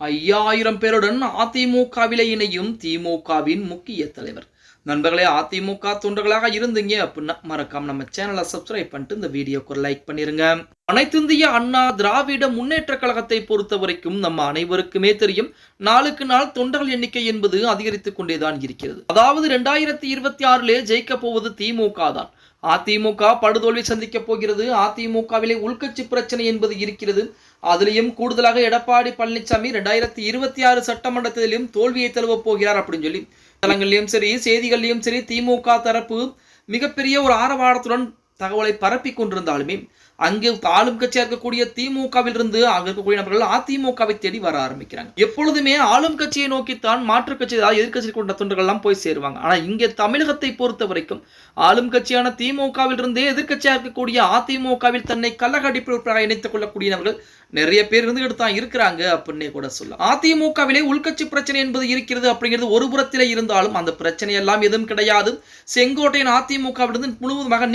ஐயாயிரம் பேருடன் அதிமுகவிலே இணையும் திமுகவின் முக்கிய தலைவர். நண்பர்களே அதிமுக தொண்டர்களாக இருந்தீங்க அப்படின்னா மறக்காம நம்ம சேனலை சப்ஸ்கிரைப் பண்ணிட்டு இந்த வீடியோக்கு ஒரு லைக் பண்ணிருங்க. அனைத்திந்திய அண்ணா திராவிட முன்னேற்ற கழகத்தை பொறுத்த வரைக்கும் நம்ம அனைவருக்குமே தெரியும் நாளுக்கு நாள் தொண்டர்கள் எண்ணிக்கை என்பது அதிகரித்துக் கொண்டேதான் இருக்கிறது. அதாவது ரெண்டாயிரத்தி இருபத்தி ஆறிலே ஜெயிக்க போவது திமுக தான் அதிமுக படுதோல்வி சந்திக்கப் போகிறது. அதிமுகவிலே உள்கட்சி பிரச்சனை என்பது இருக்கிறது. அதுலேயும் கூடுதலாக எடப்பாடி பழனிசாமி ரெண்டாயிரத்தி இருபத்தி ஆறு சட்டமன்றத்திலும் தோல்வியை தழுவப் போகிறார் அப்படின்னு சொல்லி. தளங்கள்லையும் சரி செய்திகள்லையும் சரி திமுக தரப்பு மிகப்பெரிய ஒரு ஆரவாரத்துடன் தகவலை பரப்பி கொண்டிருந்தாலுமே அங்கே ஆளும் கட்சியா இருக்கக்கூடிய திமுகவில் இருந்து அங்க இருக்கக்கூடிய நபர்கள் அதிமுகவை தேடி வர ஆரம்பிக்கிறாங்க. எப்பொழுதுமே ஆளும் கட்சியை நோக்கித்தான் மாற்றுக் கட்சி அதாவது எதிர்கட்சி கொண்ட தொண்டர்கள் எல்லாம் போய் சேருவாங்க. ஆனா இங்கே தமிழகத்தை பொறுத்த வரைக்கும் ஆளும் கட்சியான திமுகவில் இருந்தே எதிர்கட்சியா இருக்கக்கூடிய அதிமுகவில் தன்னை கள்ளக்கடிப்பு இணைத்துக் கொள்ளக்கூடியவர்கள் நிறைய பேர் இருந்துகிட்டு தான் இருக்கிறாங்க அப்படின்னே கூட சொல்லலாம். அதிமுகவிலே உள்கட்சி பிரச்சனை என்பது இருக்கிறது அப்படிங்கிறது ஒரு புறத்திலே இருந்தாலும் அந்த பிரச்சனை எல்லாம் எதுவும் கிடையாது. செங்கோட்டையின் அதிமுகவிலிருந்து முழுவதுமாக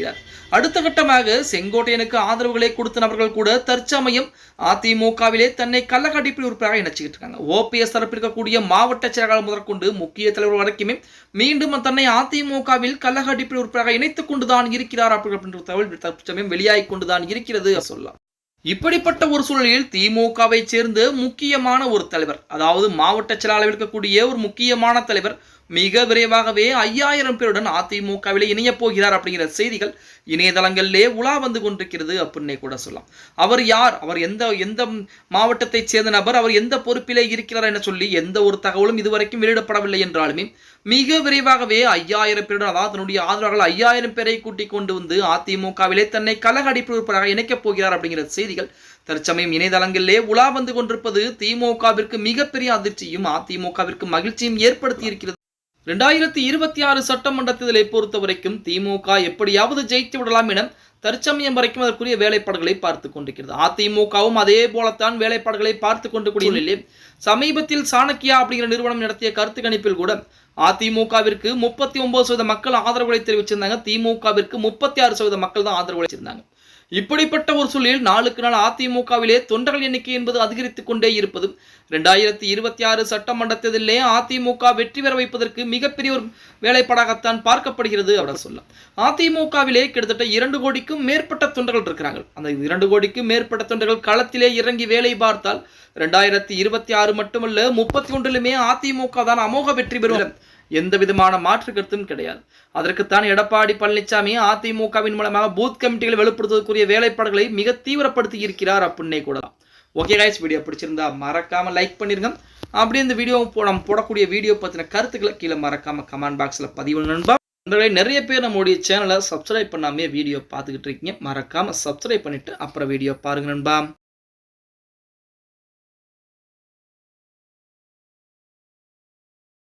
இருக்கிறார் அடுத்த கட்டமாக செங்கோட்டையனுக்கு ஆதரவுகளை கொடுத்த நபர்கள் கூட தற்சமயம் அதிமுகவிலே தன்னை கள்ளக்கடிப்பில் உறுப்பினராக இணைச்சிக்கிட்டு இருக்காங்க. ஓபிஎஸ் தரப்பில் இருக்கக்கூடிய மாவட்ட செயலாளர் முதற்கொண்டு முக்கிய தலைவர் வரைக்குமே மீண்டும் தன்னை அதிமுகவில் கள்ளக்கடிப்பில் உறுப்பினராக இணைத்துக் கொண்டுதான் இருக்கிறார் அப்படின்ற தகவல் தற்சமயம் வெளியாகி கொண்டுதான் இருக்கிறது சொல்லலாம். இப்படிப்பட்ட ஒரு சூழலில் திமுகவை சேர்ந்த முக்கியமான ஒரு தலைவர் அதாவது மாவட்ட செயலாளர் இருக்கக்கூடிய ஒரு முக்கியமான தலைவர் மிக விரைவாகவே ஐயாயிரம் பேருடன் அதிமுகவிலே இணைய போகிறார் அப்படிங்கிற செய்திகள் இணையதளங்களிலே உலா வந்து கொண்டிருக்கிறது அப்படின்னே கூட சொல்லலாம். அவர் யார்? அவர் எந்த எந்த மாவட்டத்தைச் சேர்ந்த நபர்? அவர் எந்த பொறுப்பிலே இருக்கிறார் என சொல்லி எந்த ஒரு தகவலும் இதுவரைக்கும் வெளியிடப்படவில்லை என்றாலுமே மிக விரைவாகவே ஐயாயிரம் பேருடன் அதாவது தன்னுடைய ஆதரவாளர்கள் ஐயாயிரம் பேரை கூட்டிக் கொண்டு வந்து அதிமுகவிலே தன்னை கலகடிப்பு உறுப்பினராக இணைக்கப் போகிறார் அப்படிங்கிற செய்திகள் தற்சமயம் இணையதளங்களிலே உலா வந்து கொண்டிருப்பது திமுகவிற்கு மிகப்பெரிய அதிர்ச்சியும் அதிமுகவிற்கு மகிழ்ச்சியும் ஏற்படுத்தி இருக்கிறது ரெண்டாயிரத்தி இருபத்தி ஆறு சட்டமன்றத்திலே பொறுத்த வரைக்கும் திமுக எப்படியாவது ஜெயித்து விடலாம் என தற்சமயம் வரைக்கும் அதற்குரிய வேலைப்பாடுகளை பார்த்து கொண்டிருக்கிறது. அதிமுகவும் அதே போலத்தான் வேலைப்பாடுகளை பார்த்து கொண்டு கூடிய சமீபத்தில் சாணக்கியா அப்படிங்கிற நிறுவனம் நடத்திய கருத்து கணிப்பில் கூட அதிமுகவிற்கு முப்பத்தி ஒன்பது சதவீத மக்கள் ஆதரவுகளை தெரிவிச்சிருந்தாங்க. திமுகவிற்கு முப்பத்தி ஆறு சதவீத மக்கள் தான் ஆதரவு அளிச்சிருந்தாங்க. இப்படிப்பட்ட ஒரு சூழலில் நாளுக்கு நாள் அதிமுகவிலே தொண்டர்கள் எண்ணிக்கை என்பது அதிகரித்துக் கொண்டே இருப்பது இரண்டாயிரத்தி இருபத்தி ஆறு சட்டமன்ற தேர்தலிலே அதிமுக வெற்றி பெற வைப்பதற்கு மிகப்பெரிய ஒரு வேலைப்பாடாகத்தான் பார்க்கப்படுகிறது அப்படின்னு சொல்லலாம். அதிமுகவிலே கிட்டத்தட்ட இரண்டு கோடிக்கும் மேற்பட்ட தொண்டர்கள் இருக்கிறாங்க அந்த இரண்டு கோடிக்கும் மேற்பட்ட தொண்டர்கள் களத்திலே இறங்கி வேலை பார்த்தால் ரெண்டாயிரத்தி இருபத்தி ஆறு மட்டுமல்ல முப்பத்தி ஒன்றிலுமே அதிமுக தான் அமோக வெற்றி பெறும். எந்த விதமான மாற்று கருத்தும் கிடையாது. அதற்குத்தான் எடப்பாடி பழனிசாமி அதிமுகவின் மூலமாக பூத் கமிட்டிகளை வெளிப்படுத்துவதற்குரிய வேலைப்பாடுகளை மிக தீவிரப்படுத்தி இருக்கிறார் அப்படின்னே கூட. ஓகே கைஸ் வீடியோ பிடிச்சிருந்தா மறக்காம லைக் பண்ணிருங்க. அப்படியே இந்த வீடியோ நம்ம போடக்கூடிய வீடியோ பற்றின கருத்துக்களை கீழே மறக்காம கமெண்ட் பாக்ஸில் பதிவு நண்பா. நண்பர்களே நிறைய பேர் நம்மளுடைய சேனலை சப்ஸ்கிரைப் பண்ணாமே வீடியோ பார்த்துக்கிட்டு இருக்கீங்க. மறக்காம சப்ஸ்கிரைப் பண்ணிட்டு அப்புறம் வீடியோ பாருங்க நண்பா.